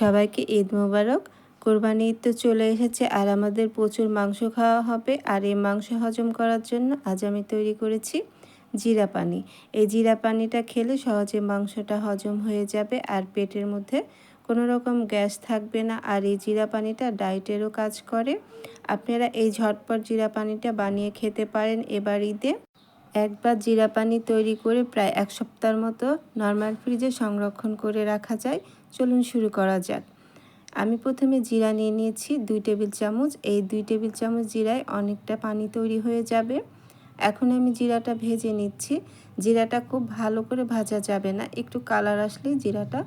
সবাইকে ঈদ মোবারক। কোরবানি ঈদ তো চলে এসেছে, আর আমাদের প্রচুর মাংস খাওয়া হবে। আর এই মাংস হজম করার জন্য আজ আমি তৈরি করেছি জিরা পানি। এই জিরা পানিটা খেলে সহজে মাংসটা হজম হয়ে যাবে, আর পেটের মধ্যে কোনো রকম গ্যাস থাকবে না। আর এই জিরা পানিটা ডায়েটেরও কাজ করে। আপনারা এই ঝটপট জিরা পানিটা বানিয়ে খেতে পারেন এবার ঈদে। একবার জিরা পানি তৈরি করে প্রায় এক সপ্তাহের মতো নর্মাল ফ্রিজে সংরক্ষণ করে রাখা যায়। চলুন শুরু করা যাক। আমি প্রথমে জিরা নিয়ে নিয়েছি দুই টেবিল চামচ। এই দুই টেবিল চামচ জিরায় অনেকটা পানি তৈরি হয়ে যাবে। এখন আমি জিরাটা ভেজে নিচ্ছি। জিরাটা খুব ভালো করে ভাজা যাবে না। একটু কালার আসলেই জিরাটা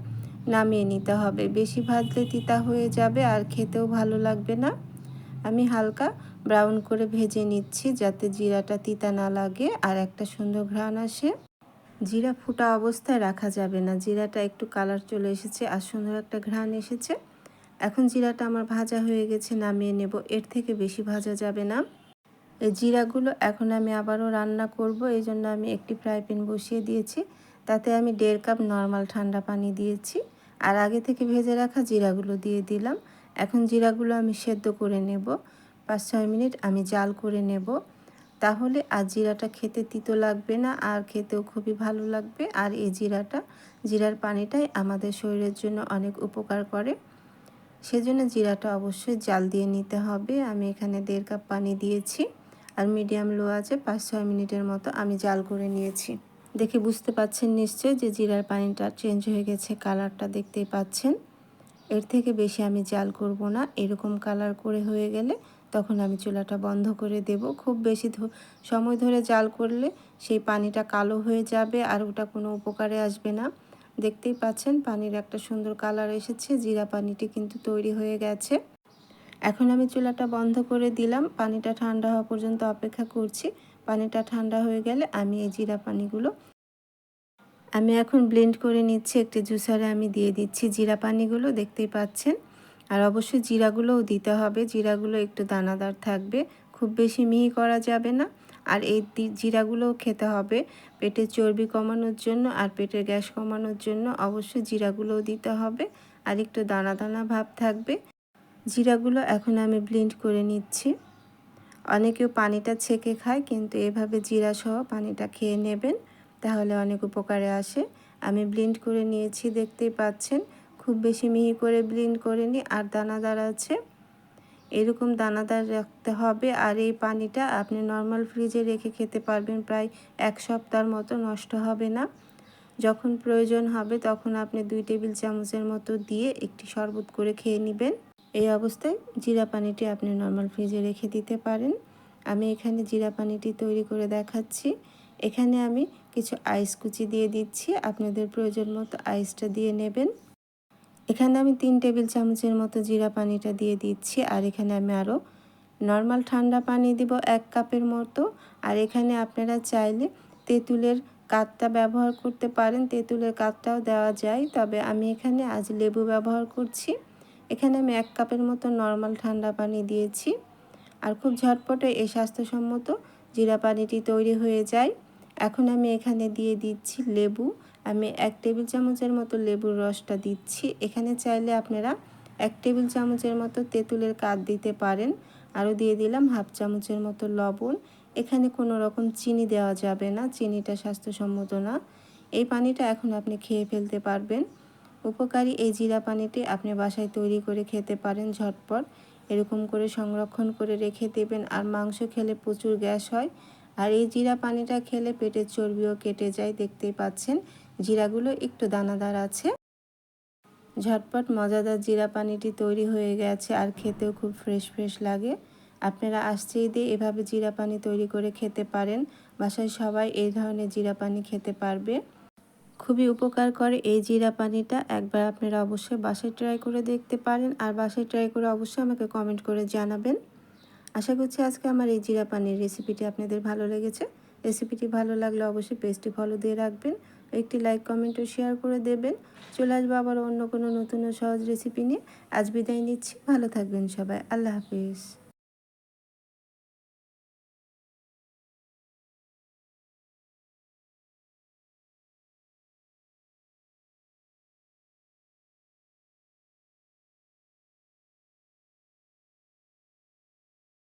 নামিয়ে নিতে হবে। বেশি ভাজলে তিতা হয়ে যাবে আর খেতেও ভালো লাগবে না। আমি হালকা ব্রাউন করে ভেজে নিচ্ছি যাতে জিরাটা তিতা না লাগে আর একটা সুন্দর ঘ্রাণ আসে। জিরা ফুটা অবস্থায় রাখা যাবে না। জিরাটা একটু কালার চলে এসেছে আর সুন্দর একটা ঘ্রাণ এসেছে। এখন জিরাটা আমার ভাজা হয়ে গেছে, নামিয়ে নেব। এর থেকে বেশি ভাজা যাবে না। এই জিরাগুলো এখন আমি আবারও রান্না করব। এই জন্য আমি একটি ফ্রাই প্যান বসিয়ে দিয়েছি। তাতে আমি দেড় কাপ নর্মাল ঠান্ডা পানি দিয়েছি। আর আগে থেকে ভেজে রাখা জিরাগুলো দিয়ে দিলাম। এখন জিরাগুলো আমি সেদ্ধ করে নেব। পাঁচ ছয় মিনিট আমি জাল করে নেব। তাহলে আর জিরাটা খেতে তিতো লাগবে না, আর খেতেও খুবই ভালো লাগবে। আর এই জিরাটা, জিরার পানিটাই আমাদের শরীরের জন্য অনেক উপকার করে। সেজন্য জিরাটা অবশ্যই জাল দিয়ে নিতে হবে। আমি এখানে দেড় কাপ পানি দিয়েছি, আর মিডিয়াম লো আছে, পাঁচ ছয় মিনিটের মতো আমি জাল করে নিয়েছি। দেখে বুঝতে পাচ্ছেন নিশ্চয় যে জিরার পানিটা চেঞ্জ হয়ে গেছে, কালারটা দেখতেই পাচ্ছেন। এর থেকে বেশি আমি জাল করব না। এরকম কালার করে হয়ে গেলে তখন আমি চুলাটা বন্ধ করে দেব। খুব বেশি সময় ধরে জাল করলে সেই পানিটা কালো হয়ে যাবে আর ওটা কোনো উপকারে আসবে না। দেখতেই পাচ্ছেন পানির একটা সুন্দর কালার এসেছে, জিরা পানিটি কিন্তু তৈরি হয়ে গেছে। এখন আমি চুলাটা বন্ধ করে দিলাম। পানিটা ঠান্ডা হওয়া পর্যন্ত অপেক্ষা করছি। পানিটা ঠান্ডা হয়ে গেলে আমি এই জিরা পানিগুলো আমি এখন ব্লেন্ড করে নিচ্ছি একটি জুসারে আমি দিয়ে দিচ্ছি জিরা পানিগুলো, দেখতেই পাচ্ছেন। আর অবশ্যই জিরাগুলোও দিতে হবে, জিরাগুলো একটু দানাদার থাকবে, খুব বেশি মিহি করা যাবে না। আর এই জিরাগুলোও খেতে হবে, পেটের চর্বি কমানোর জন্য আর পেটের গ্যাস কমানোর জন্য অবশ্যই জিরাগুলোও দিতে হবে, আর একটু দানা দানা ভাব থাকবে। জিরাগুলো এখন আমি ব্লেন্ড করে নিচ্ছি। অনেকেও পানিটা ছেঁকে খায়, কিন্তু এভাবে জিরা সহ পানিটা খেয়ে নেবেন। তাহলে অনেক উপকারে আসে। আমি ব্লিন্ড করে নিয়েছি, দেখতেই পাচ্ছেন। খুব বেশি মিহি করে ব্লিন্ড করে নিই আর দানাদার আছে। এরকম দানাদার রাখতে হবে, আর এই পানিটা আপনি নর্মাল ফ্রিজে রেখে খেতে পারবেন, প্রায় এক সপ্তাহের মতো নষ্ট হবে না। যখন প্রয়োজন হবে, তখন আপনি দুই টেবিল চামচের মতো দিয়ে একটি শরবত করে খেয়ে নেবেন। এই অবস্থায় জিরা পানিটি আপনি নর্মাল ফ্রিজে রেখে দিতে পারেন। আমি এখানে জিরা পানিটি তৈরি করে দেখাচ্ছি। এখানে আমি কিছু আইস কুচি দিয়ে দিচ্ছি। আপনাদের প্রয়োজন মতো আইসটা দিয়ে নেবেন। এখানে আমি তিন টেবিল চামচের মতো জিরা পানিটা দিয়ে দিচ্ছি। আর এখানে আমি আরও নর্মাল ঠান্ডা পানি দিব এক কাপের মতো। আর এখানে আপনারা চাইলে তেঁতুলের কাতটা ব্যবহার করতে পারেন। তেঁতুলের কাতটাও দেওয়া যায়। তবে আমি এখানে আজ লেবু ব্যবহার করছি। এখানে আমি এক কাপের মতো নর্মাল ঠান্ডা পানি দিয়েছি। আর খুব ঝটপটে এই স্বাস্থ্যসম্মত জিরা পানিটি তৈরি হয়ে যায়। এখন আমি এখানে দিয়ে দিচ্ছি লেবু। আমি এক টেবিল চামচের মতো লেবুর রসটা দিচ্ছি। এখানে চাইলে আপনারা এক টেবিল চামচের মতো তেঁতুলের কাঠ দিতে পারেন। আরও দিয়ে দিলাম হাফ চামচের মতো লবণ। এখানে কোনো রকম চিনি দেওয়া যাবে না, চিনিটা স্বাস্থ্যসম্মত না। এই পানিটা এখন আপনি খেয়ে ফেলতে পারবেন। উপকারী এই জিরা পানিটি আপনি বাসায় তৈরি করে খেতে পারেন ঝটপট। এরকম করে সংরক্ষণ করে রেখে দেবেন। আর মাংস খেলে প্রচুর গ্যাস হয়। আর এই জিরা পানিটা খেলে পেটের চর্বিও কেটে যায়, দেখতেই পাচ্ছেন। জিরাগুলো একটু দানাদার আছে। ঝটপট মজাদার জিরা পানিটি তৈরি হয়ে গেছে আর খেতেও খুব ফ্রেশ ফ্রেশ লাগে। আপনারা আসছেই দিয়ে এভাবে জিরা পানি তৈরি করে খেতে পারেন। বাসায় সবাই এই ধরনের জিরা পানি খেতে পারবে। খুবই উপকার করে এই জিরা পানিটা। একবার আপনারা অবশ্যই বাসায় ট্রাই করে দেখতে পারেন। আর বাসায় ট্রাই করে অবশ্যই আমাকে কমেন্ট করে জানাবেন। আশা করছি আজকে আমার এই জিরা পানির রেসিপিটি আপনাদের ভালো লেগেছে। রেসিপিটি ভালো লাগলে অবশ্যই পেজটি ফলো দিয়ে রাখবেন, একটি লাইক কমেন্ট ও শেয়ার করে দেবেন। চলে আসব আবার অন্য কোনো নতুন ও সহজ রেসিপি নিয়ে। আজ বিদায় নিচ্ছি, ভালো থাকবেন সবাই, আল্লাহ হাফিজ।